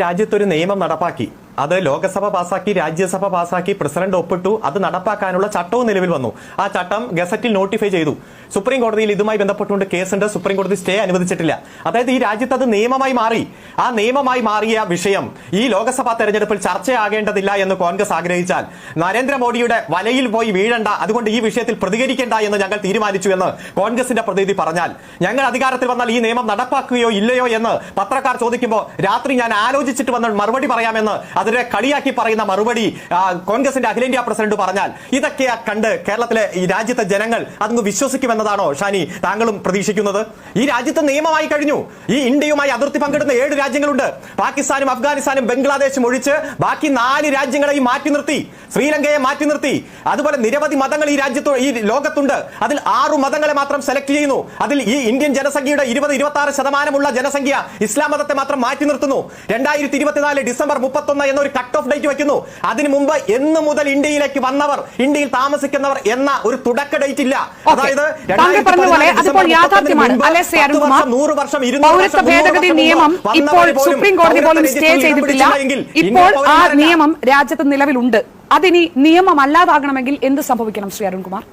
രാജ്യത്തൊരു നിയമം നടപ്പാക്കി. അത് ലോകസഭ പാസാക്കി രാജ്യസഭ പാസാക്കി പ്രസിഡന്റ് ഒപ്പിട്ടു. അത് നടപ്പാക്കാനുള്ള ചട്ടവും നിലവിൽ വന്നു. ആ ചട്ടം ഗസറ്റിൽ നോട്ടിഫൈ ചെയ്തു. സുപ്രീം കോടതിയിൽ ഇതുമായി ബന്ധപ്പെട്ടുകൊണ്ട് കേസുണ്ട്. സുപ്രീം കോടതി സ്റ്റേ അനുവദിച്ചിട്ടില്ല. അതായത് ഈ രാജ്യത്ത് അത് നിയമമായി മാറി. ആ നിയമമായി മാറിയ വിഷയം ഈ ലോക്സഭാ തെരഞ്ഞെടുപ്പിൽ ചർച്ചയാകേണ്ടതില്ല എന്ന് കോൺഗ്രസ് ആഗ്രഹിച്ചാൽ നരേന്ദ്രമോദിയുടെ വലയിൽ പോയി വീഴണ്ട. അതുകൊണ്ട് ഈ വിഷയത്തിൽ പ്രതികരിക്കേണ്ട എന്ന് ഞങ്ങൾ തീരുമാനിച്ചു എന്ന് കോൺഗ്രസിന്റെ പ്രതിനിധി പറഞ്ഞാൽ ഞങ്ങൾ അധികാരത്തിൽ വന്നാൽ ഈ നിയമം നടപ്പാക്കുകയോ ഇല്ലയോ എന്ന് പത്രക്കാർ ചോദിക്കുമ്പോൾ രാത്രി ഞാൻ ആലോചിച്ചിട്ട് വന്ന് മറുപടി പറയാമെന്ന് അതിനെ കളിയാക്കി പറയുന്ന മറുപടി കോൺഗ്രസിന്റെ അഖിലേന്ത്യാ പ്രസിഡന്റ് പറഞ്ഞാൽ ഇതൊക്കെ കണ്ട് കേരളത്തിലെ ഈ രാജ്യത്തെ ജനങ്ങൾ അതങ്ങ് വിശ്വസിക്കുമെന്നതാണോ ഷാനി താങ്കളും പ്രതീക്ഷിക്കുന്നത്? ഈ രാജ്യത്ത് നിയമമായി കഴിഞ്ഞു. ഈ ഇന്ത്യയുമായി അതിർത്തി പങ്കിടുന്ന ഏഴ് രാജ്യങ്ങളുണ്ട്. പാകിസ്ഥാനും അഫ്ഗാനിസ്ഥാനും ബംഗ്ലാദേശും ഒഴിച്ച് ബാക്കി നാല് രാജ്യങ്ങളെയും മാറ്റി നിർത്തി. ശ്രീലങ്കയെ മാറ്റി നിർത്തി. അതുപോലെ നിരവധി മതങ്ങൾ ഈ രാജ്യത്ത് ഈ ലോകത്തുണ്ട്. അതിൽ ആറു മതങ്ങളെ മാത്രം സെലക്ട് ചെയ്യുന്നു. അതിൽ ഈ ഇന്ത്യൻ ജനസംഖ്യയുടെ ഇരുപത് ഇരുപത്തി ആറ് ശതമാനമുള്ള ജനസംഖ്യ ഇസ്ലാം മതത്തെ മാത്രം മാറ്റി നിർത്തുന്നു. രണ്ടായിരത്തി ഇരുപത്തിനാല് ഡിസംബർ മുപ്പത്തൊന്ന് എന്നൊരു കട്ട് ഓഫ് ഡേറ്റ് വെക്കുന്നു. അതിനു മുമ്പ് എന്ന് മുതൽ ഇന്ത്യയിലേക്ക് വന്നവർ ഇന്ത്യയിൽ താമസിക്കുന്നവർ എന്ന ഒരു തുടക്ക ഡേറ്റ് ഇല്ല. അതായത് നൂറ് വർഷം പൗരത്വ ഭേദഗതി നിയമം ഇപ്പോൾ സുപ്രീം കോടതി പോലും സ്റ്റേ ചെയ്തിട്ടില്ല. ഇപ്പോൾ ആ നിയമം രാജ്യത്ത് നിലവിലുണ്ട്. അതിനി നിയമം അല്ലാതാകണമെങ്കിൽ എന്ത് സംഭവിക്കണം ശ്രീ അരുൺകുമാർ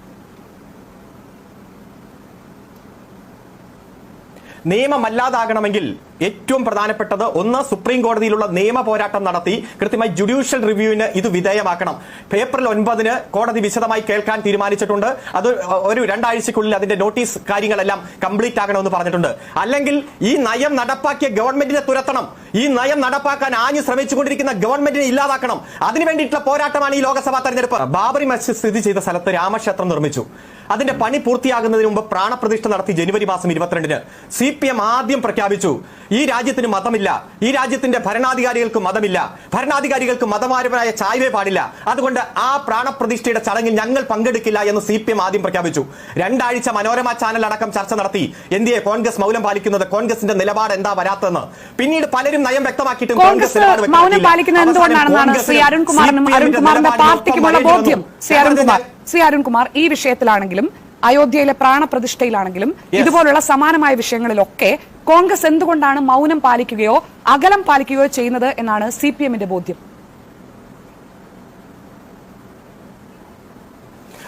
നിയമമല്ലാതാകണമെങ്കിൽ ഏറ്റവും പ്രധാനപ്പെട്ടത് ഒന്ന് സുപ്രീം കോടതിയിലുള്ള നിയമ പോരാട്ടം നടത്തി കൃത്യമായി ജുഡീഷ്യൽ റിവ്യൂവിന് ഇത് വിധേയമാക്കണം. ഏപ്രിൽ ഒൻപതിന് കോടതി വിശദമായി കേൾക്കാൻ തീരുമാനിച്ചിട്ടുണ്ട്. അത് ഒരു രണ്ടാഴ്ചക്കുള്ളിൽ അതിന്റെ നോട്ടീസ് കാര്യങ്ങളെല്ലാം കംപ്ലീറ്റ് ആകണമെന്ന് പറഞ്ഞിട്ടുണ്ട്. അല്ലെങ്കിൽ ഈ നയം നടപ്പാക്കിയ ഗവൺമെന്റിനെ തുരത്തണം. ഈ നയം നടപ്പാക്കാൻ ആഞ്ഞു ശ്രമിച്ചുകൊണ്ടിരിക്കുന്ന ഗവൺമെന്റിനെ ഇല്ലാതാക്കണം. അതിനു വേണ്ടിയിട്ടുള്ള പോരാട്ടമാണ് ഈ ലോക്സഭാ തെരഞ്ഞെടുപ്പ്. ബാബറി മസ്ജിദ് സ്ഥിതി ചെയ്ത സ്ഥലത്ത് രാമക്ഷേത്രം നിർമ്മിച്ചു. അതിന്റെ പണി പൂർത്തിയാകുന്നതിന് മുമ്പ് പ്രാണപ്രതിഷ്ഠ നടത്തി ജനുവരി മാസം ഇരുപത്തിരണ്ടിന്. സി പി എം ആദ്യം പ്രഖ്യാപിച്ചു. ഈ രാജ്യത്തിന് മതമില്ല. ഈ രാജ്യത്തിന്റെ ഭരണാധികാരികൾക്ക് മതമില്ല. ഭരണാധികാരികൾക്ക് മതമാരമായ ചായ്വേ പാടില്ല. അതുകൊണ്ട് ആ പ്രാണപ്രതിഷ്ഠയുടെ ചടങ്ങിൽ ഞങ്ങൾ പങ്കെടുക്കില്ല എന്ന് സി പി എം ആദ്യം പ്രഖ്യാപിച്ചു. രണ്ടാഴ്ച മനോരമ ചാനൽ അടക്കം ചർച്ച നടത്തി. എന്തിയെ കോൺഗ്രസ് മൗനം പാലിക്കുന്നത് കോൺഗ്രസിന്റെ നിലപാട് എന്താ വരാത്തതെന്ന്. പിന്നീട് പലരും നയം വ്യക്തമാക്കിയിട്ടും കോൺഗ്രസ് മൗനം. പാലിക്കുന്നത് എന്തുകൊണ്ടാണെന്നാണ് ശ്രീ അരുൺകുമാറിനും അരുൺകുമാറിന്റെ പാർട്ടിക്കുമുള്ള ബോധ്യം. ശ്രീ അരുൺകുമാർ ശ്രീ അരുൺകുമാർ ഈ വിഷയത്തിലാണെങ്കിലും അയോധ്യയിലെ പ്രാണപ്രതിഷ്ഠയിലാണെങ്കിലും ഇതുപോലുള്ള സമാനമായ വിഷയങ്ങളിലൊക്കെ കോൺഗ്രസ് എന്തുകൊണ്ടാണ് മൗനം പാലിക്കുകയോ അകലം പാലിക്കുകയോ ചെയ്യുന്നത് എന്നാണ് സി പി എമ്മിന്റെ ബോധ്യം.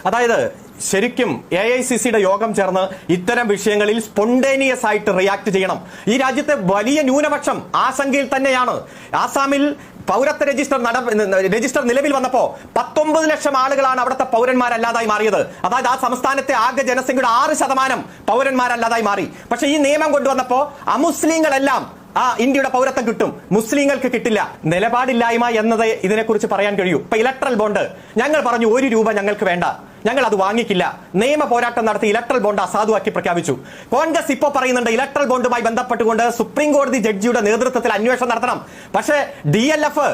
അതായത് ശരിക്കും എ ഐ സി സിയുടെ യോഗം ചേർന്ന് ഇത്തരം വിഷയങ്ങളിൽ സ്പോണ്ടേനിയസ് ആയിട്ട് റിയാക്ട് ചെയ്യണം. ഈ രാജ്യത്തെ വലിയ ന്യൂനപക്ഷം ആശങ്കയിൽ തന്നെയാണ്. ആസാമിൽ പൗരത്വ രജിസ്റ്റർ നട രജിസ്റ്റർ നിലവിൽ വന്നപ്പോ പത്തൊമ്പത് ലക്ഷം ആളുകളാണ് അവിടുത്തെ പൗരന്മാരല്ലാതായി മാറിയത്. അതായത് ആ സംസ്ഥാനത്തെ ആകെ ജനസംഖ്യയുടെ ആറ് ശതമാനം പൗരന്മാരല്ലാതായി മാറി. പക്ഷേ ഈ നിയമം കൊണ്ടുവന്നപ്പോ അമുസ്ലിങ്ങളെല്ലാം ആ ഇന്ത്യയുടെ പൗരത്വം കിട്ടും. മുസ്ലിങ്ങൾക്ക് കിട്ടില്ല. നിലപാടില്ലായ്മ എന്നത് ഇതിനെക്കുറിച്ച് പറയാൻ കഴിയൂ. ഇപ്പൊ ഇലക്ട്രൽ ബോണ്ട് ഞങ്ങൾ പറഞ്ഞു ഒരു രൂപ ഞങ്ങൾക്ക് വേണ്ട. ഞങ്ങൾ അത് വാങ്ങിക്കില്ല. നിയമ പോരാട്ടം നടത്തി ഇലക്ട്രൽ ബോണ്ട് അസാധുവാക്കി പ്രഖ്യാപിച്ചു. കോൺഗ്രസ് ഇപ്പോൾ പറയുന്നുണ്ട് ഇലക്ട്രൽ ബോണ്ടുമായി ബന്ധപ്പെട്ടുകൊണ്ട് സുപ്രീം കോടതി ജഡ്ജിയുടെ നേതൃത്വത്തിൽ അന്വേഷണം നടത്തണം. പക്ഷേ ഡി എൽ എഫ്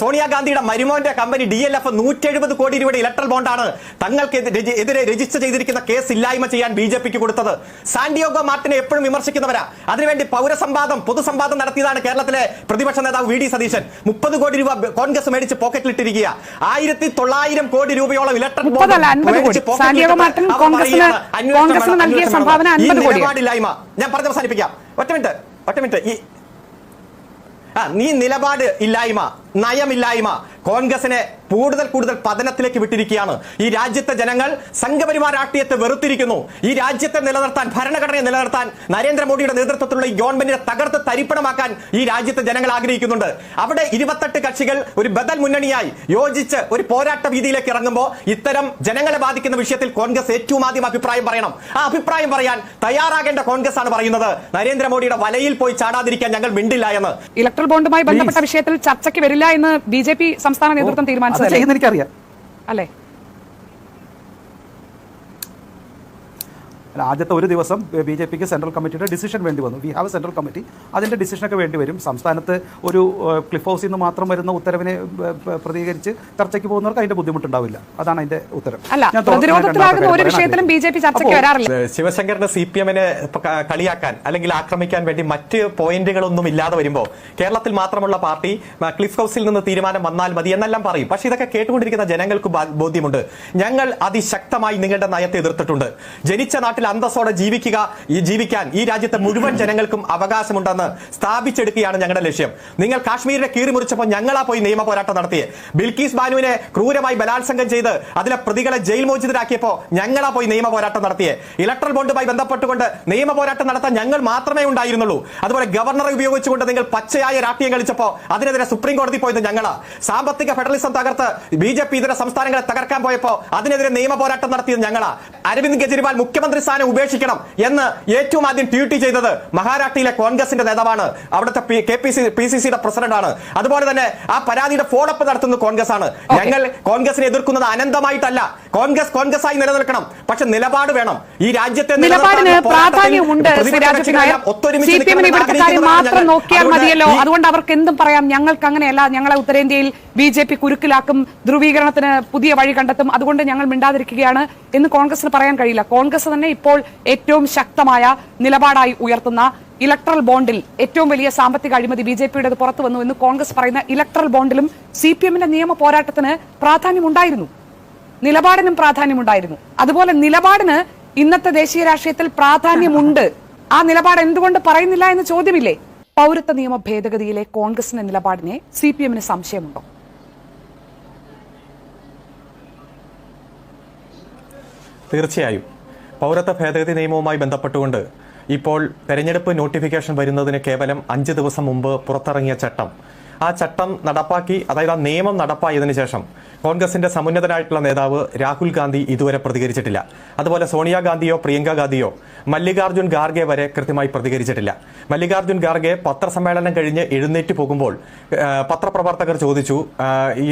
സോണിയാഗാന്ധിയുടെ മരുമോന്റെ കമ്പനി ഡി എൽ എഫ് നൂറ്റി എഴുപത് കോടി രൂപയുടെ ഇലക്ട്രൽ ബോണ്ടാണ് തങ്ങൾക്ക് എതിരെ- രജിസ്റ്റർ ചെയ്തിരിക്കുന്ന കേസ് ഇല്ലായ്മ ചെയ്യാൻ ബി ജെ പിക്ക് കൊടുത്തത്. സാന്റിയോഗോ മാർട്ടിനെ എപ്പോഴും വിമർശിക്കുന്നവരാ. അതിനുവേണ്ടി പൗരസംവാദം പൊതുസംവാദം നടത്തിയതാണ് കേരളത്തിലെ പ്രതിപക്ഷ നേതാവ് വി ഡി സതീശൻ. മുപ്പത് കോടി രൂപ കോൺഗ്രസ് മേടിച്ച് പോക്കറ്റിലിട്ടിരിക്കുക ആയിരത്തി തൊള്ളായിരം കോടി രൂപയോളം ഇലക്ട്രൽ ബോണ്ട് അൻപത് കോടി. മേടിച്ച് പോക്കറ്റിലിട്ടിട്ട് സാന്റിയാഗോ മാർട്ടിൻ കോൺഗ്രസിന് കോൺഗ്രസിന് നൽകിയ സംഭാവന വേണം. ഈ 50 കോടിയാണ്. ഞാൻ പറഞ്ഞ് അവസാനിപ്പിക്കാം ഒറ്റ മിനിറ്റ് ഒറ്റ മിനിറ്റ് ഈ ആ നീ നിലപാട് ഇല്ലായ്മ നയമില്ലായ്മ കോൺഗ്രസിനെ കൂടുതൽ കൂടുതൽ പതനത്തിലേക്ക് വിട്ടിരിക്കുകയാണ്. ഈ രാജ്യത്തെ ജനങ്ങൾ സംഘപരിവാർ രാഷ്ട്രീയത്തെ വെറുത്തിരിക്കുന്നു. ഈ രാജ്യത്തെ നിലനിർത്താൻ ഭരണഘടനയെ നിലനിർത്താൻ നരേന്ദ്രമോദിയുടെ നേതൃത്വത്തിലുള്ള ഈ ഗവൺമെന്റിനെ തകർത്ത് തരിപ്പണമാക്കാൻ ഈ രാജ്യത്തെ ജനങ്ങൾ ആഗ്രഹിക്കുന്നുണ്ട്. അവിടെ ഇരുപത്തെട്ട് കക്ഷികൾ ഒരു ബദൽ മുന്നണിയായി യോജിച്ച് ഒരു പോരാട്ട വീതിയിലേക്ക് ഇറങ്ങുമ്പോൾ ഇത്തരം ജനങ്ങളെ ബാധിക്കുന്ന വിഷയത്തിൽ കോൺഗ്രസ് ഏറ്റവും ആദ്യം അഭിപ്രായം പറയണം. ആ അഭിപ്രായം പറയാൻ തയ്യാറാകേണ്ട കോൺഗ്രസ് ആണ് പറയുന്നത്. നരേന്ദ്രമോദിയുടെ വലയിൽ പോയി ചാടാതിരിക്കാൻ ഞങ്ങൾ മിണ്ടില്ല എന്ന്. ഇലക്ട്രൽ ബോണ്ടുമായി ബന്ധപ്പെട്ട വിഷയത്തിൽ ചർച്ചയ്ക്ക് വരില്ല എന്ന് ബി സംസ്ഥാന നേതൃത്വം അത് തീരുമാനിച്ചതല്ലേ ചെയ്യുന്ന എനിക്കറിയാം അല്ലേ? ആദ്യത്തെ ഒരു ദിവസം ബി ജെ പിക്ക് സെൻട്രൽ കമ്മിറ്റിയുടെ ഡിസിഷൻ വേണ്ടി വന്നു. We have central committee. അതിന്റെ ഡിസിഷനൊക്കെ വേണ്ടി വരും. സംസ്ഥാനത്ത് ഒരു ക്ലിഫ് ഹൗസിൽ നിന്ന് മാത്രം വരുന്ന ഉത്തരവിനെ പ്രതികരിച്ച് ചർച്ചയ്ക്ക് പോകുന്നവർക്ക് അതിന്റെ ബുദ്ധിമുട്ടുണ്ടാവില്ല. അതാണ് അതിന്റെ ഉത്തരം. അല്ല പ്രതിരോധത്തിലാകുന്ന ഒരു വിഷയത്തിലും ബി ചർച്ചയ്ക്ക് വരാറില്ല. ശിവശങ്കറിന് സി പി എമ്മിനെ കളിയാക്കാൻ അല്ലെങ്കിൽ ആക്രമിക്കാൻ വേണ്ടി മറ്റ് പോയിന്റുകളൊന്നും ഇല്ലാതെ വരുമ്പോൾ കേരളത്തിൽ മാത്രമുള്ള പാർട്ടി ക്ലിഫ് ഹൗസിൽ നിന്ന് തീരുമാനം വന്നാൽ മതി എന്നെല്ലാം പറയും. പക്ഷേ ഇതൊക്കെ കേട്ടുകൊണ്ടിരിക്കുന്ന ജനങ്ങൾക്ക് ബോധ്യമുണ്ട്. ഞങ്ങൾ അതിശക്തമായി നിങ്ങളുടെ നയത്തെ എതിർത്തിട്ടുണ്ട്. ജനിച്ച നാട്ടിൽ അന്തസ്സോടെ ജീവിക്കുക ഈ ജീവിക്കാൻ ഈ രാജ്യത്തെ മുഴുവൻ ജനങ്ങൾക്കും അവകാശമുണ്ടെന്ന് സ്ഥാപിച്ചെടുക്കുകയാണ് ഞങ്ങളുടെ ലക്ഷ്യം. നിങ്ങൾ കാശ്മീരിനെ കീറി മുറിച്ചപ്പോൾ ഞങ്ങളാ പോയി നിയമ പോരാട്ടം നടത്തിയത് ബിൽക്കീസ് ബാനുവിനെ ക്രൂരമായി ബലാത്സംഗം ചെയ്ത് അതിലെ പ്രതികളെ ജയിൽ മോചിതരാക്കിയപ്പോൾ ഞങ്ങളാ പോയി നിയമ പോരാട്ടം നടത്തിയത് ഇലക്ട്രൽ ബോണ്ടുമായി ബന്ധപ്പെട്ടുകൊണ്ട് നിയമ പോരാട്ടം നടത്താൻ ഞങ്ങൾ മാത്രമേ ഉണ്ടായിരുന്നുള്ളൂ. അതുപോലെ ഗവർണറെ ഉപയോഗിച്ചുകൊണ്ട് നിങ്ങൾ പച്ചയായ രാഷ്ട്രീയം കളിച്ചപ്പോൾ അതിനെതിരെ സുപ്രീം കോടതി പോയത് ഞങ്ങളാ. സാമ്പത്തിക ഫെഡറലിസം തകർത്ത് ബി ജെ പി ഇതര സംസ്ഥാനങ്ങളെ തകർക്കാൻ പോയപ്പോൾ അതിനെതിരെ നിയമ പോരാട്ടം നടത്തിയത് ഞങ്ങളാ. അരവിന്ദ് കെജ്രിവാൾ മുഖ്യമന്ത്രി ഉപേക്ഷിക്കണം എന്ന് ഏറ്റവും ആദ്യം ട്വീറ്റ് ചെയ്തത് മഹാരാഷ്ട്രയിലെ കോൺഗ്രസിന്റെ നേതാവാണ്. അവിടുത്തെ K P C P C സിയുടെ പ്രസിഡന്റാണ്. അതുപോലെ തന്നെ ആ പരാതിയുടെ ഫോളോപ്പ് നടത്തുന്നത് കോൺഗ്രസ് ആണ്. ഞങ്ങൾ കോൺഗ്രസിനെ എതിർക്കുന്നത് അനന്തമായിട്ടല്ല. കോൺഗ്രസ് കോൺഗ്രസ് ആയി നിലനിൽക്കണം. പക്ഷെ നിലപാട് വേണം. ഈ രാജ്യത്തെ നിലപാടിന് പ്രാധാന്യമുണ്ട് ഇവിടുത്തെ കാര്യം മാത്രം നോക്കിയാൽ മതിയല്ലോ. അതുകൊണ്ട് അവർക്ക് എന്തും പറയാം. ഞങ്ങൾക്ക് അങ്ങനെയല്ല. ഞങ്ങളെ ഉത്തരേന്ത്യയിൽ ബി ജെ പി കുരുക്കിലാക്കും ധ്രുവീകരണത്തിന് പുതിയ വഴി കണ്ടെത്തും. അതുകൊണ്ട് ഞങ്ങൾ മിണ്ടാതിരിക്കുകയാണ് എന്ന് കോൺഗ്രസിന് പറയാൻ കഴിയില്ല. കോൺഗ്രസ് തന്നെ ഇപ്പോൾ ഏറ്റവും ശക്തമായ നിലപാടായി ഉയർത്തുന്ന ഇലക്ട്രൽ ബോണ്ടിൽ ഏറ്റവും വലിയ സാമ്പത്തിക അഴിമതി ബി ജെ പിയുടെ പുറത്തു വന്നു എന്ന് കോൺഗ്രസ് പറയുന്ന ഇലക്ട്രൽ ബോണ്ടിലും സി പി എമ്മിന്റെ നിയമ പോരാട്ടത്തിന് പ്രാധാന്യമുണ്ടായിരുന്നു. നിലപാടിനും പ്രാധാന്യമുണ്ടായിരുന്നു. അതുപോലെ നിലപാടിന് ഇന്നത്തെ ദേശീയ രാഷ്ട്രീയത്തിൽ പ്രാധാന്യമുണ്ട്. ആ നിലപാട് എന്തുകൊണ്ട് പറയുന്നില്ല എന്ന് ചോദ്യമില്ലേ? പൗരത്വ നിയമ ഭേദഗതിയിലെ കോൺഗ്രസിന്റെ നിലപാടിനെ സി പി എമ്മിന് സംശയമുണ്ടോ? തീർച്ചയായും. പൗരത്വ ഭേദഗതി നിയമവുമായി ബന്ധപ്പെട്ടുകൊണ്ട് ഇപ്പോൾ തെരഞ്ഞെടുപ്പ് നോട്ടിഫിക്കേഷൻ വരുന്നതിന് കേവലം അഞ്ച് ദിവസം മുമ്പ് പുറത്തിറങ്ങിയ ചട്ടം ആ ചട്ടം നടപ്പാക്കി അതായത് ആ നിയമം നടപ്പായതിനു ശേഷം കോൺഗ്രസിന്റെ സമുന്നതനായിട്ടുള്ള നേതാവ് രാഹുൽ ഗാന്ധി ഇതുവരെ പ്രതികരിച്ചിട്ടില്ല. അതുപോലെ സോണിയാഗാന്ധിയോ പ്രിയങ്ക ഗാന്ധിയോ മല്ലികാർജുൻ ഖാർഗെ വരെ കൃത്യമായി പ്രതികരിച്ചിട്ടില്ല. മല്ലികാർജുൻ ഖാർഗെ പത്രസമ്മേളനം കഴിഞ്ഞ് എഴുന്നേറ്റ് പോകുമ്പോൾ പത്രപ്രവർത്തകർ ചോദിച്ചു ഈ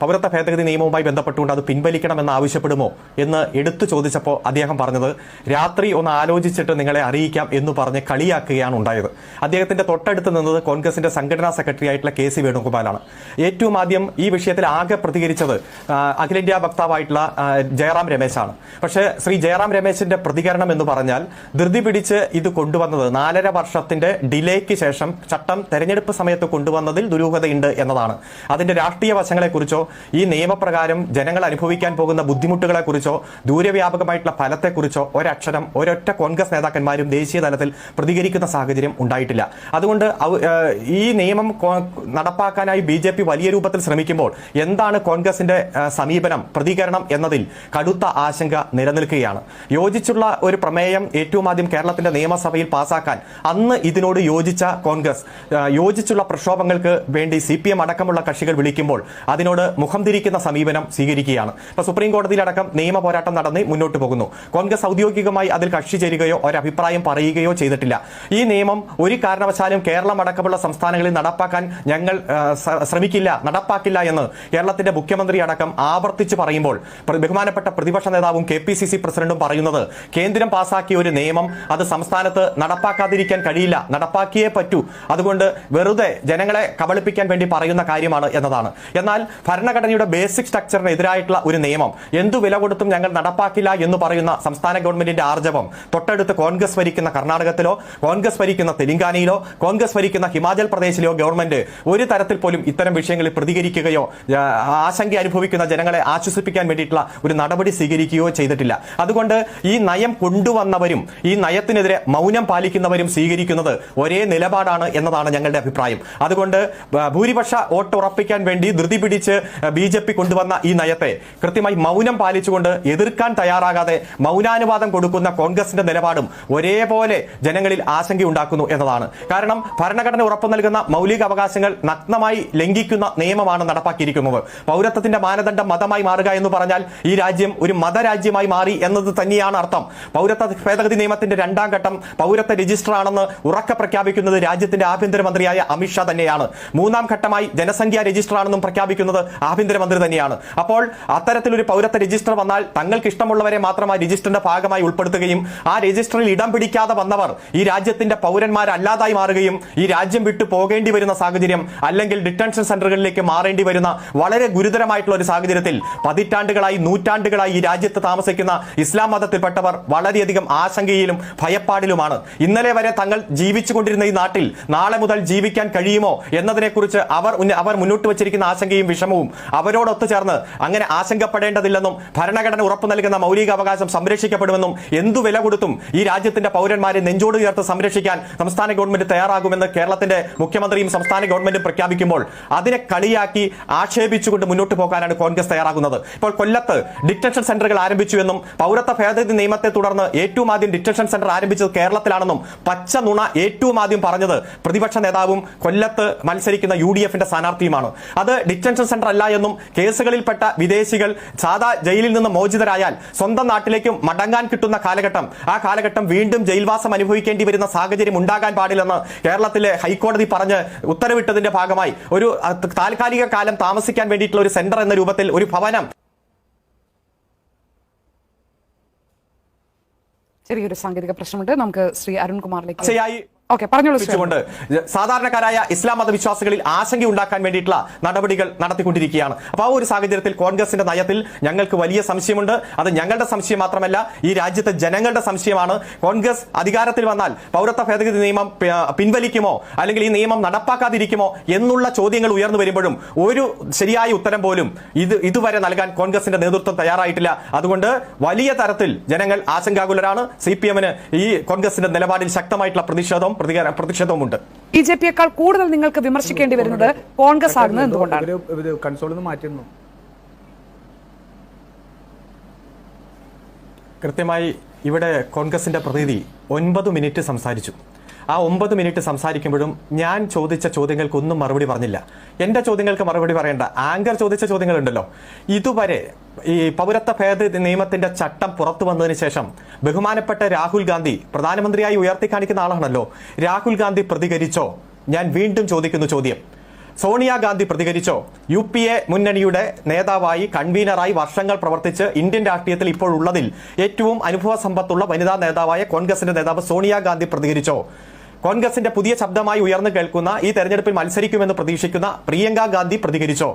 പൗരത്വ ഭേദഗതി നിയമവുമായി ബന്ധപ്പെട്ടുകൊണ്ട് അത് പിൻവലിക്കണമെന്ന് ആവശ്യപ്പെടുമോ എന്ന് എടുത്തു ചോദിച്ചപ്പോൾ അദ്ദേഹം പറഞ്ഞത് രാത്രി ഒന്ന് ആലോചിച്ചിട്ട് നിങ്ങളെ അറിയിക്കാം എന്ന് പറഞ്ഞ് കളിയാക്കുകയാണ് ഉണ്ടായത്. അദ്ദേഹത്തിന്റെ തൊട്ടടുത്ത് നിന്നത് കോൺഗ്രസിന്റെ സംഘടനാ സെക്രട്ടറി ആയിട്ടുള്ള കെ സി വേണുഗോപാലാണ്. ഏറ്റവും ആദ്യം ഈ വിഷയത്തിൽ ആകെ പ്രതികരിച്ചത് അഖിലേന്ത്യാ വക്താവായിട്ടുള്ള ജയറാം രമേശാണ്. പക്ഷേ ശ്രീ ജയറാം രമേശിന്റെ പ്രതികരണം എന്ന് പറഞ്ഞാൽ ധൃതി പിടിച്ച് ഇത് കൊണ്ടുവന്നത് നാലര വർഷത്തിന്റെ ഡിലേക്ക് ശേഷം ചട്ടം തെരഞ്ഞെടുപ്പ് സമയത്ത് കൊണ്ടുവന്നതിൽ ദുരൂഹതയുണ്ട് എന്നതാണ്. അതിന്റെ രാഷ്ട്രീയ വശങ്ങളെക്കുറിച്ചോ ഈ നിയമപ്രകാരം ജനങ്ങൾ അനുഭവിക്കാൻ പോകുന്ന ബുദ്ധിമുട്ടുകളെക്കുറിച്ചോ ദൂരവ്യാപകമായിട്ടുള്ള ഫലത്തെക്കുറിച്ചോ ഒരക്ഷരം ഒരൊറ്റ കോൺഗ്രസ് നേതാക്കന്മാരും ദേശീയ തലത്തിൽ പ്രതികരിക്കുന്ന സാഹചര്യം ഉണ്ടായിട്ടില്ല. അതുകൊണ്ട് ഈ നിയമം നടപ്പാക്കാനായി ബി ജെ പി വലിയ രൂപത്തിൽ ശ്രമിക്കുമ്പോൾ എന്താണ് കോൺഗ്രസിന്റെ സമീപനം പ്രതികരണം എന്നതിൽ കടുത്ത ആശങ്ക നിലനിൽക്കുകയാണ്. യോജിച്ചുള്ള ഒരു പ്രമേയം ഏറ്റവും ആദ്യം കേരളത്തിന്റെ നിയമസഭയിൽ പാസാക്കാൻ അന്ന് ഇതിനോട് യോജിച്ച കോൺഗ്രസ് യോജിച്ചുള്ള പ്രക്ഷോഭങ്ങൾക്ക് വേണ്ടി സി പി എം അടക്കമുള്ള കക്ഷികൾ വിളിക്കുമ്പോൾ അതിനോട് മുഖം തിരിക്കുന്ന സമീപനം സ്വീകരിക്കുകയാണ്. ഇപ്പൊ സുപ്രീം കോടതിയിലടക്കം നിയമ പോരാട്ടം നടന്ന് മുന്നോട്ട് പോകുന്നു. കോൺഗ്രസ് ഔദ്യോഗികമായി അതിൽ കക്ഷി ചേരുകയോ ഒരഭിപ്രായം പറയുകയോ ചെയ്തിട്ടില്ല. ഈ നിയമം ഒരു കാരണവശാലും കേരളം അടക്കമുള്ള സംസ്ഥാനങ്ങളിൽ നടപ്പാക്കാൻ ഞങ്ങൾ ശ്രമിക്കില്ല നടപ്പാക്കില്ല എന്ന് കേരളത്തിന്റെ മുഖ്യമന്ത്രി അടക്കം ആവർത്തിച്ച് പറയുമ്പോൾ ബഹുമാനപ്പെട്ട പ്രതിപക്ഷ നേതാവും കെ പി സി സി പ്രസിഡന്റും പറയുന്നത് കേന്ദ്രം പാസാക്കിയ ഒരു നിയമം അത് സംസ്ഥാനത്ത് നടപ്പാക്കാതിരിക്കാൻ കഴിയില്ല. നടപ്പാക്കിയേ പറ്റൂ. അതുകൊണ്ട് വെറുതെ ജനങ്ങളെ കബളിപ്പിക്കാൻ വേണ്ടി പറയുന്ന കാര്യമാണ് എന്നതാണ്. എന്നാൽ ഭരണഘടനയുടെ ബേസിക് സ്ട്രക്ചറിന് എതിരായിട്ടുള്ള ഒരു നിയമം എന്തു വില കൊടുത്തും ഞങ്ങൾ നടപ്പാക്കില്ല എന്ന് പറയുന്ന സംസ്ഥാന ഗവൺമെന്റിന്റെ ആർജവം തൊട്ടടുത്ത് കോൺഗ്രസ് ഭരിക്കുന്ന കർണാടകത്തിലോ കോൺഗ്രസ് ഭരിക്കുന്ന തെലങ്കാനയിലോ കോൺഗ്രസ് ഭരിക്കുന്ന ഹിമാചൽ പ്രദേശിലോ ഗവൺമെന്റ് ഒരു തരത്തിൽ പോലും ഇത്തരം വിഷയങ്ങളിൽ പ്രതികരിക്കുകയോ ആശങ്ക അനുഭവിക്കുന്ന ജനങ്ങളെ ആശ്വസിപ്പിക്കാൻ വേണ്ടിയിട്ടുള്ള ഒരു നടപടി സ്വീകരിക്കുകയോ ചെയ്തിട്ടില്ല. അതുകൊണ്ട് ഈ നയം കൊണ്ടുവന്നവരും ഈ നയത്തിനെതിരെ മൗനം പാലിക്കുന്നവരും സ്വീകരിക്കുന്നത് ഒരേ നിലപാടാണ് എന്നതാണ് ഞങ്ങളുടെ അഭിപ്രായം. അതുകൊണ്ട് ഭൂരിപക്ഷ വോട്ട് ഉറപ്പിക്കാൻ വേണ്ടി ധൃതി പിടിച്ച് ബി ജെ പി കൊണ്ടുവന്ന ഈ നയത്തെ കൃത്യമായി മൗനം പാലിച്ചുകൊണ്ട് എതിർക്കാൻ തയ്യാറാകാതെ മൗനാനുവാദം കൊടുക്കുന്ന കോൺഗ്രസിന്റെ നിലപാടും ഒരേപോലെ ജനങ്ങളിൽ ആശങ്കയുണ്ടാക്കുന്നു എന്നതാണ്. കാരണം ഭരണഘടന ഉറപ്പു നൽകുന്ന മൗലിക അവകാശങ്ങൾ നഗ്നമായി ലംഘിക്കുന്ന നിയമമാണ് നടപ്പാക്കിയിരിക്കുന്നത്. പൗരത്വത്തിന്റെ മാനദണ്ഡം മതമായി മാറുക എന്ന് പറഞ്ഞാൽ ഈ രാജ്യം ഒരു മതരാജ്യമായി മാറി എന്നത് തന്നെയാണ് അർത്ഥം. പൗരത്വ ഭേദഗതി നിയമത്തിന്റെ രണ്ടാം ഘട്ടം പൗരത്വ രജിസ്റ്റർ ആണെന്ന് ഉറക്കെ പ്രഖ്യാപിക്കുന്നത് രാജ്യത്തിന്റെ ആഭ്യന്തരമന്ത്രിയായ അമിത്ഷാ തന്നെയാണ്. മൂന്നാം ഘട്ടമായി ജനസംഖ്യാ രജിസ്റ്റർ ആണെന്നും പ്രഖ്യാപിക്കുന്നത് ആഭ്യന്തരമന്ത്രി തന്നെയാണ്. അപ്പോൾ അത്തരത്തിലൊരു പൗരത്വ രജിസ്റ്റർ വന്നാൽ തങ്ങൾക്ക് ഇഷ്ടമുള്ളവരെ മാത്രം ആ രജിസ്റ്ററിന്റെ ഭാഗമായി ഉൾപ്പെടുത്തുകയും ആ രജിസ്റ്ററിൽ ഇടം പിടിക്കാതെ വന്നവർ ഈ രാജ്യത്തിന്റെ പൗരന്മാരല്ലാതായി മാറുകയും ഈ രാജ്യം വിട്ടു പോകേണ്ടി വരുന്ന സാഹചര്യം അല്ലെങ്കിൽ ഡിറ്റൻഷൻ സെന്ററുകളിലേക്ക് മാറേണ്ടി വരുന്ന വളരെ ഗുരുതരമായിട്ടുള്ള ഒരു സാഹചര്യത്തിൽ പതിറ്റാണ്ടുകളായി നൂറ്റാണ്ടുകളായി ഈ രാജ്യത്ത് താമസിക്കുന്ന ഇസ്ലാം മതത്തിൽപ്പെട്ടവർ വളരെയധികം ആശ ആശങ്കയിലും ഭയപ്പാടിലുമാണ്. ഇന്നലെ വരെ തങ്ങൾ ജീവിച്ചുകൊണ്ടിരുന്ന ഈ നാട്ടിൽ നാളെ മുതൽ ജീവിക്കാൻ കഴിയുമോ എന്നതിനെക്കുറിച്ച് അവർ അവർ മുന്നോട്ട് വച്ചിരിക്കുന്ന ആശങ്കയും വിഷമവും അവരോടൊത്തു ചേർന്ന് അങ്ങനെ ആശങ്കപ്പെടേണ്ടതില്ലെന്നും ഭരണഘടന ഉറപ്പു നൽകുന്ന മൗലിക അവകാശം സംരക്ഷിക്കപ്പെടുമെന്നും എന്തു വില കൊടുത്തും ഈ രാജ്യത്തിന്റെ പൗരന്മാരെ നെഞ്ചോട് ചേർത്ത് സംരക്ഷിക്കാൻ സംസ്ഥാന ഗവൺമെന്റ് തയ്യാറാകുമെന്ന് കേരളത്തിന്റെ മുഖ്യമന്ത്രിയും സംസ്ഥാന ഗവൺമെന്റും പ്രഖ്യാപിക്കുമ്പോൾ അതിനെ കളിയാക്കി ആക്ഷേപിച്ചുകൊണ്ട് മുന്നോട്ട് പോകാനാണ് കോൺഗ്രസ് തയ്യാറാകുന്നത്. ഇപ്പോൾ കൊല്ലത്ത് ഡിറ്റൻഷൻ സെന്ററുകൾ ആരംഭിച്ചുവെന്നും പൗരത്വ ഭേദഗതി നിയമത്തെ തുടർന്ന് ഏറ്റവും ആദ്യം ഡിറ്റൻഷൻ സെന്റർ ആരംഭിച്ചത് കേരളത്തിലാണെന്നും പച്ച നുണ ഏറ്റവും ആദ്യം പറഞ്ഞത് പ്രതിപക്ഷ നേതാവും കൊല്ലത്ത് മത്സരിക്കുന്ന യു ഡി എഫിന്റെ സ്ഥാനാർത്ഥിയുമാണ്. അത് ഡിറ്റൻഷൻ സെന്റർ അല്ല എന്നും കേസുകളിൽപ്പെട്ട വിദേശികൾ സാധാ ജയിലിൽ നിന്ന് മോചിതരായാൽ സ്വന്തം നാട്ടിലേക്ക് മടങ്ങാൻ കിട്ടുന്ന കാലഘട്ടം. ആ കാലഘട്ടം വീണ്ടും ജയിൽവാസം അനുഭവിക്കേണ്ടി വരുന്ന സാഹചര്യം ഉണ്ടാകാൻ പാടില്ലെന്ന് കേരളത്തിലെ ഹൈക്കോടതി പറഞ്ഞ് ഉത്തരവിട്ടതിന്റെ ഭാഗമായി ഒരു താൽക്കാലിക കാലം താമസിക്കാൻ വേണ്ടിയിട്ടുള്ള ഒരു സെന്റർ എന്ന രൂപത്തിൽ ഒരു ഭവനം ചെറിയൊരു സാങ്കേതിക പ്രശ്നമുണ്ട്. നമുക്ക് ശ്രീ അരുൺകുമാറിലേക്ക് ചർച്ചയായി കൊണ്ട് സാധാരണക്കാരായ ഇസ്ലാം മതവിശ്വാസികളിൽ ആശങ്ക ഉണ്ടാക്കാൻ വേണ്ടിയിട്ടുള്ള നടപടികൾ നടത്തിക്കൊണ്ടിരിക്കുകയാണ്. അപ്പോൾ ആ ഒരു സാഹചര്യത്തിൽ കോൺഗ്രസിന്റെ നയത്തിൽ ഞങ്ങൾക്ക് വലിയ സംശയമുണ്ട്. അത് ഞങ്ങളുടെ സംശയം മാത്രമല്ല ഈ രാജ്യത്തെ ജനങ്ങളുടെ സംശയമാണ്. കോൺഗ്രസ് അധികാരത്തിൽ വന്നാൽ പൗരത്വ ഭേദഗതി നിയമം പിൻവലിക്കുമോ? അല്ലെങ്കിൽ ഈ നിയമം നടപ്പാക്കാതിരിക്കുമോ? എന്നുള്ള ചോദ്യങ്ങൾ ഉയർന്നു വരുമ്പോഴും ഒരു ശരിയായ ഉത്തരം പോലും ഇത് ഇതുവരെ നൽകാൻ കോൺഗ്രസിന്റെ നേതൃത്വം തയ്യാറായിട്ടില്ല. അതുകൊണ്ട് വലിയ തരത്തിൽ ജനങ്ങൾ ആശങ്കാകുലരാണ്. സി ഈ കോൺഗ്രസിന്റെ നിലപാടിൽ ശക്തമായിട്ടുള്ള പ്രതിഷേധവും പ്രതികാര പ്രതിഷേധവുമുണ്ട്. ബി ജെ പിയേക്കാൾ കൂടുതൽ നിങ്ങൾക്ക് വിമർശിക്കേണ്ടി വരുന്നത് കോൺഗ്രസ് ആകുന്നത് എന്തുകൊണ്ടാണ്? കൺസോളിൽ നിന്ന് മാറ്റിയിരുന്നു കൃത്യമായി ഇവിടെ കോൺഗ്രസിന്റെ പ്രതിനിധി ഒൻപത് മിനിറ്റ് സംസാരിച്ചു. ആ ഒമ്പത് മിനിറ്റ് സംസാരിക്കുമ്പോഴും ഞാൻ ചോദിച്ച ചോദ്യങ്ങൾക്കൊന്നും മറുപടി പറഞ്ഞില്ല. എന്റെ ചോദ്യങ്ങൾക്ക് മറുപടി പറയേണ്ട. ആങ്കർ ചോദിച്ച ചോദ്യങ്ങളുണ്ടല്ലോ. ഇതുവരെ ഈ പൗരത്വ ഭേദഗതി നിയമത്തിന്റെ ചട്ടം പുറത്തു വന്നതിന് ശേഷം ബഹുമാനപ്പെട്ട രാഹുൽ ഗാന്ധി പ്രധാനമന്ത്രിയായി ഉയർത്തി കാണിക്കുന്ന ആളാണല്ലോ. രാഹുൽ ഗാന്ധി പ്രതികരിച്ചോ? ഞാൻ വീണ്ടും ചോദിക്കുന്നു ചോദ്യം. സോണിയാഗാന്ധി പ്രതികരിച്ചോ? യു പി എ മുന്നണിയുടെ നേതാവായി കൺവീനറായി വർഷങ്ങൾ പ്രവർത്തിച്ച് ഇന്ത്യൻ രാഷ്ട്രീയത്തിൽ ഇപ്പോൾ ഉള്ളതിൽ ഏറ്റവും അനുഭവ സമ്പത്തുള്ള വനിതാ നേതാവായ കോൺഗ്രസിന്റെ നേതാവ് സോണിയാഗാന്ധി പ്രതികരിച്ചോ? കോൺഗ്രസിന്റെ പുതിയ ശബ്ദമായി ഉയർന്നു കേൾക്കുന്ന ഈ തെരഞ്ഞെടുപ്പിൽ മത്സരിക്കുമെന്ന് പ്രതീക്ഷിക്കുന്ന പ്രിയങ്ക ഗാന്ധി പ്രതികരിച്ചു.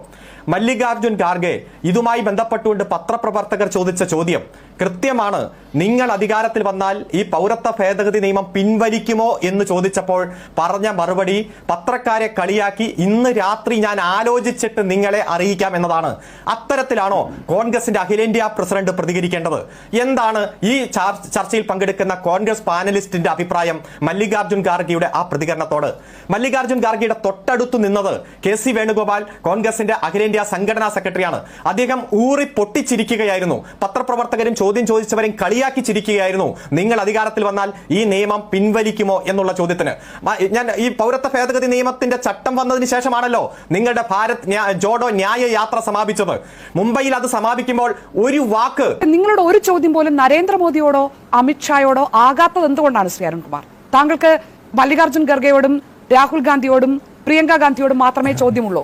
മല്ലികാർജുൻ ഖാർഗെ ഇതുമായി ബന്ധപ്പെട്ടുകൊണ്ട് പത്രപ്രവർത്തകർ ചോദിച്ച ചോദ്യം കൃത്യമാണ് നിങ്ങൾ അധികാരത്തിൽ വന്നാൽ ഈ പൗരത്വ ഭേദഗതി നിയമം പിൻവലിക്കുമോ എന്ന് ചോദിച്ചപ്പോൾ പറഞ്ഞ മറുപടി പത്രക്കാരെ കളിയാക്കി ഇന്ന് രാത്രി ഞാൻ ആലോചിച്ചിട്ട് നിങ്ങളെ അറിയിക്കാം എന്നതാണ്. അത്തരത്തിലാണോ കോൺഗ്രസിന്റെ അഖിലേന്ത്യാ പ്രസിഡന്റ് പ്രതികരിക്കേണ്ടത്? എന്താണ് ഈ ചർച്ചയിൽ പങ്കെടുക്കുന്ന കോൺഗ്രസ് പാനലിസ്റ്റിന്റെ അഭിപ്രായം? മല്ലികാർജുൻ ഖാർഗെയുടെ ആ പ്രതികരണത്തോട്. മല്ലികാർജുൻ ഖാർഗെയുടെ തൊട്ടടുത്ത് നിന്നത് കെ സി വേണുഗോപാൽ കോൺഗ്രസിന്റെ അഖിലേന്ത്യാ സംഘടനാ സെക്രട്ടറിയാണ്. അദ്ദേഹം ഊറി പൊട്ടിച്ചിരിക്കുകയായിരുന്നു. പത്രപ്രവർത്തകരും ചോദ്യം ചോദിച്ചവരെയും കളിയാക്കി ചിരിക്കുകയായിരുന്നു. നിങ്ങൾ അധികാരത്തിൽ വന്നാൽ ഈ നിയമം പിൻവലിക്കുമോ എന്നുള്ള ചോദ്യത്തിന്. ഞാൻ ഈ പൗരത്വ ഭേദഗതി നിയമത്തിന്റെ ചട്ടം വന്നതിന് ശേഷമാണല്ലോ നിങ്ങളുടെ ഭാരത് ജോഡോ ന്യായ യാത്ര സമാപിച്ചത്. മുംബൈയിൽ അത് സമാപിക്കുമ്പോൾ ഒരു വാക്ക് നിങ്ങളുടെ ഒരു ചോദ്യം പോലും നരേന്ദ്രമോദിയോടോ അമിത്ഷായോടോ ആകാത്തത് എന്തുകൊണ്ടാണ് ശ്രീ അരുൺകുമാർ? താങ്കൾക്ക് മല്ലികാർജുൻ ഖർഗെയോടും രാഹുൽ ഗാന്ധിയോടും പ്രിയങ്ക ഗാന്ധിയോടും മാത്രമേ ചോദ്യമുള്ളൂ.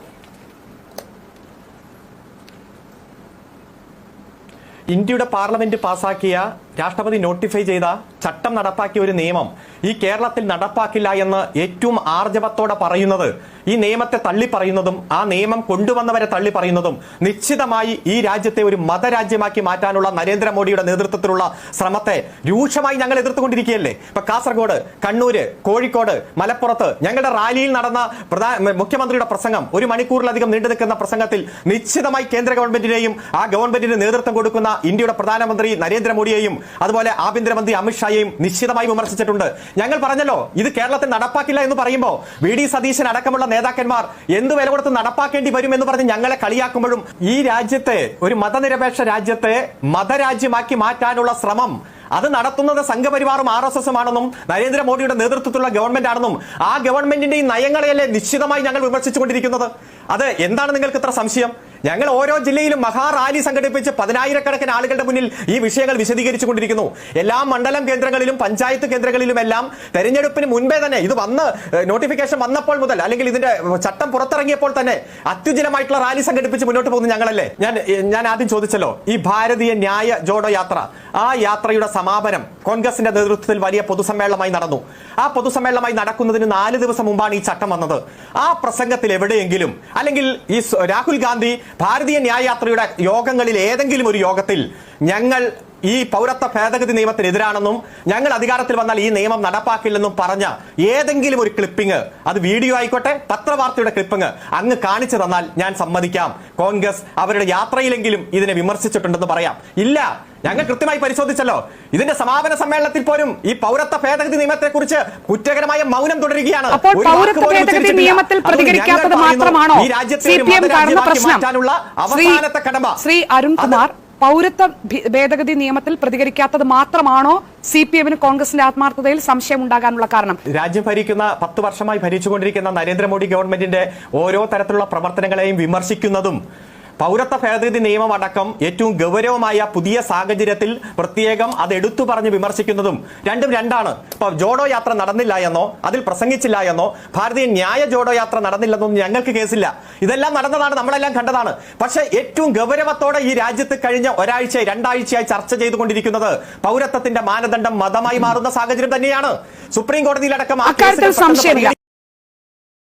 ഇന്ത്യയുടെ പാർലമെന്റ് പാസാക്കിയ രാഷ്ട്രപതി നോട്ടിഫൈ ചെയ്ത ചട്ടം നടപ്പാക്കിയ ഒരു നിയമം ഈ കേരളത്തിൽ നടപ്പാക്കില്ല എന്ന് ഏറ്റവും ആർജവത്തോടെ പറയുന്നത് ഈ നിയമത്തെ തള്ളി പറയുന്നതും ആ നിയമം കൊണ്ടുവന്നവരെ തള്ളി പറയുന്നതും നിശ്ചിതമായി ഈ രാജ്യത്തെ ഒരു മതരാജ്യമാക്കി മാറ്റാനുള്ള നരേന്ദ്രമോദിയുടെ നേതൃത്വത്തിലുള്ള ശ്രമത്തെ രൂക്ഷമായി ഞങ്ങൾ എതിർത്തുകൊണ്ടിരിക്കുകയല്ലേ? ഇപ്പൊ കാസർഗോഡ് കണ്ണൂര് കോഴിക്കോട് മലപ്പുറത്ത് ഞങ്ങളുടെ റാലിയിൽ നടന്ന പ്രധാന മുഖ്യമന്ത്രിയുടെ പ്രസംഗം ഒരു മണിക്കൂറിലധികം നീണ്ടു നിൽക്കുന്ന പ്രസംഗത്തിൽ നിശ്ചിതമായി കേന്ദ്ര ഗവൺമെന്റിനെയും ആ ഗവൺമെന്റിന് നേതൃത്വം കൊടുക്കുന്ന ഇന്ത്യയുടെ പ്രധാനമന്ത്രി നരേന്ദ്രമോദിയെയും അതുപോലെ ആഭ്യന്തരമന്ത്രി അമിത്ഷായെയും നിശ്ചിതമായി വിമർശിച്ചിട്ടുണ്ട്. ഞങ്ങൾ പറഞ്ഞല്ലോ ഇത് കേരളത്തിൽ നടപ്പാക്കില്ല എന്ന് പറയുമ്പോൾ വി ഡി സതീശൻ അടക്കമുള്ള നേതാക്കന്മാർ എന്ത് വില കൊടുത്ത് നടപ്പാക്കേണ്ടി വരും എന്ന് പറഞ്ഞ് ഞങ്ങളെ കളിയാക്കുമ്പോഴും ഈ രാജ്യത്തെ ഒരു മതനിരപേക്ഷ രാജ്യത്തെ മതരാജ്യമാക്കി മാറ്റാനുള്ള ശ്രമം അത് നടത്തുന്നത് സംഘപരിവാറും ആർ എസ് എസും ആണെന്നും നരേന്ദ്രമോദിയുടെ നേതൃത്വത്തിലുള്ള ഗവൺമെന്റ് ആണെന്നും ആ ഗവൺമെന്റിന്റെ ഈ നയങ്ങളെയല്ലേ നിശ്ചിതമായി ഞങ്ങൾ വിമർശിച്ചുകൊണ്ടിരിക്കുന്നത്? അത് എന്താണ് നിങ്ങൾക്ക് ഇത്ര സംശയം? ഞങ്ങൾ ഓരോ ജില്ലയിലും മഹാറാലി സംഘടിപ്പിച്ച് പതിനായിരക്കണക്കിന് ആളുകളുടെ മുന്നിൽ ഈ വിഷയങ്ങൾ വിശദീകരിച്ചു കൊണ്ടിരിക്കുന്നു. എല്ലാ മണ്ഡലം കേന്ദ്രങ്ങളിലും പഞ്ചായത്ത് കേന്ദ്രങ്ങളിലും എല്ലാം തെരഞ്ഞെടുപ്പിന് മുൻപേ തന്നെ ഇത് വന്ന് നോട്ടിഫിക്കേഷൻ വന്നപ്പോൾ മുതൽ അല്ലെങ്കിൽ ഇതിന്റെ ചട്ടം പുറത്തിറങ്ങിയപ്പോൾ തന്നെ അത്യുജനമായിട്ടുള്ള റാലി സംഘടിപ്പിച്ച് മുന്നോട്ട് പോകുന്ന ഞങ്ങളല്ലേ? ഞാൻ ഞാൻ ആദ്യം ചോദിച്ചല്ലോ ഈ ഭാരതീയ ന്യായ ജോഡോ യാത്ര ആ യാത്രയുടെ സമാപനം കോൺഗ്രസിന്റെ നേതൃത്വത്തിൽ വലിയ പൊതുസമ്മേളനമായി നടന്നു. ആ പൊതുസമ്മേളനമായി നടക്കുന്നതിന് നാല് ദിവസം മുമ്പാണ് ഈ ചട്ടം വന്നത്. ആ പ്രസംഗത്തിൽ എവിടെയെങ്കിലും അല്ലെങ്കിൽ ഈ രാഹുൽ ഗാന്ധി ഭാരതീയ ന്യായയാത്രയുടെ യോഗങ്ങളിൽ ഏതെങ്കിലും ഒരു യോഗത്തിൽ ഞങ്ങൾ ഈ പൗരത്വ ഭേദഗതി നിയമത്തിനെതിരാണെന്നും ഞങ്ങൾ അധികാരത്തിൽ വന്നാൽ ഈ നിയമം നടപ്പാക്കില്ലെന്നും പറഞ്ഞ ഏതെങ്കിലും ഒരു ക്ലിപ്പിംഗ് അത് വീഡിയോ ആയിക്കോട്ടെ പത്രവാർത്തയുടെ ക്ലിപ്പിംഗ് അങ്ങ് കാണിച്ചു തന്നാൽ ഞാൻ സമ്മതിക്കാം. കോൺഗ്രസ് അവരുടെ യാത്രയിലെങ്കിലും ഇതിനെ വിമർശിച്ചിട്ടുണ്ടെന്ന് പറയാം. ഇല്ല ഞങ്ങൾ കൃത്യമായി പരിശോധിച്ചല്ലോ. ഇതിന്റെ സമാപന സമ്മേളനത്തിൽ പോലും ഈ പൗരത്വ ഭേദഗതി നിയമത്തെ കുറിച്ച് കുറ്റകരമായ മൗനം തുടരുകയാണ്. അപ്പോൾ പൗരത്വ ഭേദഗതി നിയമത്തിൽ പ്രതികരിക്കാത്തത് മാത്രമാണോ? ഈ രാജ്യത്തെ മാറ്റാനുള്ള അവസാനത്തെ കടമ. ശ്രീ അരുൺകുമാർ പൗരത്വ ഭേദഗതി നിയമത്തിൽ പ്രതികരിക്കാത്തത് മാത്രമാണോ സി പി എമ്മിന് കോൺഗ്രസിന്റെ ആത്മാർത്ഥതയിൽ സംശയം ഉണ്ടാകാനുള്ള കാരണം? രാജ്യം ഭരിക്കുന്ന പത്ത് വർഷമായി ഭരിച്ചുകൊണ്ടിരിക്കുന്ന നരേന്ദ്രമോദി ഗവൺമെന്റിന്റെ ഓരോ തരത്തിലുള്ള പ്രവർത്തനങ്ങളെയും വിമർശിക്കുന്നതും പൗരത്വ ഭേദഗതി നിയമം അടക്കം ഏറ്റവും ഗൗരവമായ പുതിയ സാഹചര്യത്തിൽ പ്രത്യേകം അത് എടുത്തു പറഞ്ഞ് വിമർശിക്കുന്നതും രണ്ടും രണ്ടാണ്. ഇപ്പൊ ജോഡോ യാത്ര നടന്നില്ല എന്നോ അതിൽ പ്രസംഗിച്ചില്ല എന്നോ ഭാരതീയ ന്യായ ജോഡോ യാത്ര നടന്നില്ലെന്നോ ഞങ്ങൾക്ക് കേസില്ല. ഇതെല്ലാം നടന്നതാണ് നമ്മളെല്ലാം കണ്ടതാണ്. പക്ഷെ ഏറ്റവും ഗൗരവത്തോടെ ഈ രാജ്യത്ത് കഴിഞ്ഞ ഒരാഴ്ച രണ്ടാഴ്ചയായി ചർച്ച ചെയ്തുകൊണ്ടിരിക്കുന്നത് പൗരത്വത്തിന്റെ മാനദണ്ഡം മതമായി മാറുന്ന സാഹചര്യം തന്നെയാണ്. സുപ്രീം കോടതിയിലടക്കം ആ സംശയമില്ല.